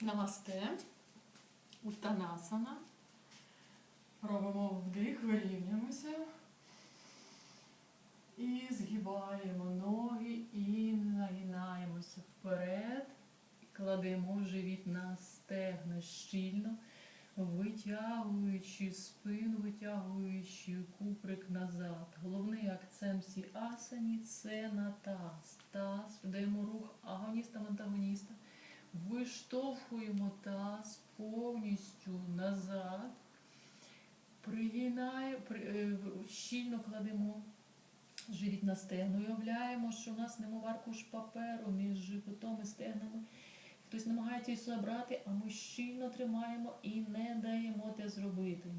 Намасте. Уттанасана. Робимо вдих, вирівнюємося. І згибаємо ноги і нагинаємося вперед. Кладемо живіт на стегна щільно, витягуючи спину, витягуючи куприк назад. Головний акцент всій асані це на таз. Таз, даємо рух агоністам, антагоністам. Виштовхуємо таз повністю назад. Е, щільно кладемо живіт на стегну. Уявляємо, що у нас немов аркуш паперу між животом і стегнами. Хтось намагається її забрати, а ми щільно тримаємо і не даємо те зробити.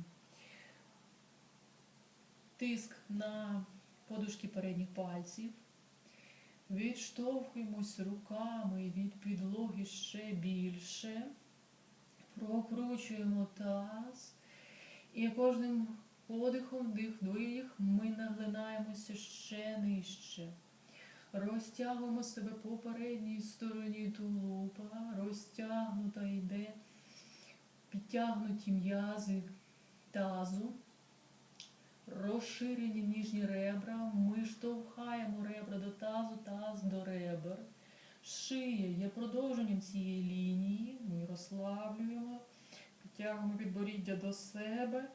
Тиск на подушки передніх пальців. Відштовхуємось руками від підлоги ще більше. Прокручуємо таз. І кожним подихом, вдих, видих, ми наглинаємося ще нижче. Розтягуємо себе по передній стороні тулупа, розтягнута йде, підтягнуті м'язи тазу, розширені ніжні ребра, ми штовхаємо ребра до тазу, таз до ребер. Шия є продовженням цієї лінії, ми розслаблюємо, підтягуємо підборіддя до себе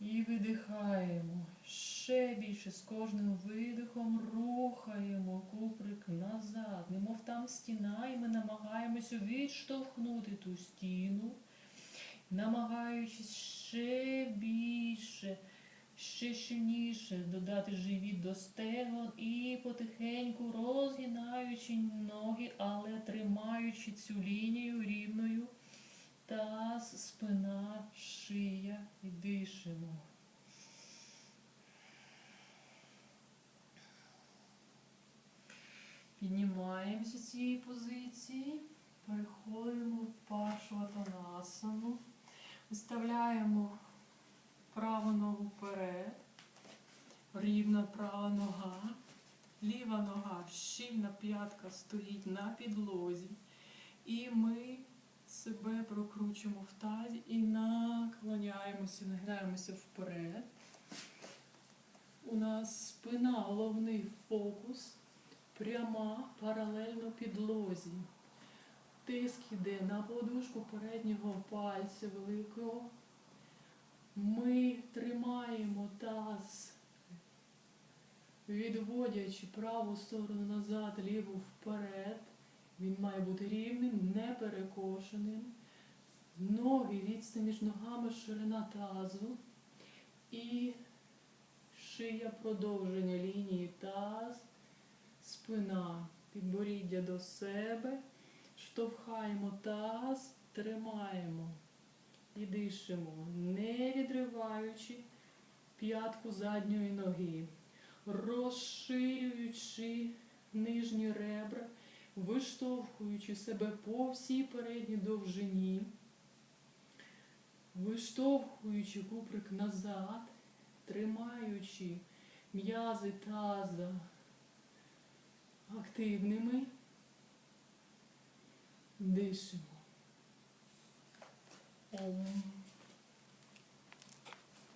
і видихаємо. Ще більше з кожним видихом рухаємо куприк назад, немов там стіна, і ми намагаємося відштовхнути ту стіну, намагаючись ще більше, ще щільніше додати живіт до стегон і потихеньку розгинаючи ноги, але тримаючи цю лінію рівною. Таз, спина, шия і дишимо. Піднімаємося з цієї позиції, переходимо в паршватанасану, виставляємо праву ногу вперед, рівна права нога, ліва нога, щільна п'ятка стоїть на підлозі. І ми себе прокручуємо в тазі і наклоняємося, нагинаємося вперед. У нас спина, головний фокус пряма паралельно підлозі. Тиск іде на подушку переднього пальця великого. Ми тримаємо таз, відводячи праву сторону назад, ліву вперед. Він має бути рівним, не перекошеним. Ноги відстань між ногами, ширина тазу. І шия продовження лінії таз, спина, підборіддя до себе. Штовхаємо таз, тримаємо і дишимо, не відриваючи п'ятку задньої ноги, розширюючи нижні ребра виштовхуючи себе по всій передній довжині, виштовхуючи куприк назад, тримаючи м'язи таза активними, дишимо. Ом.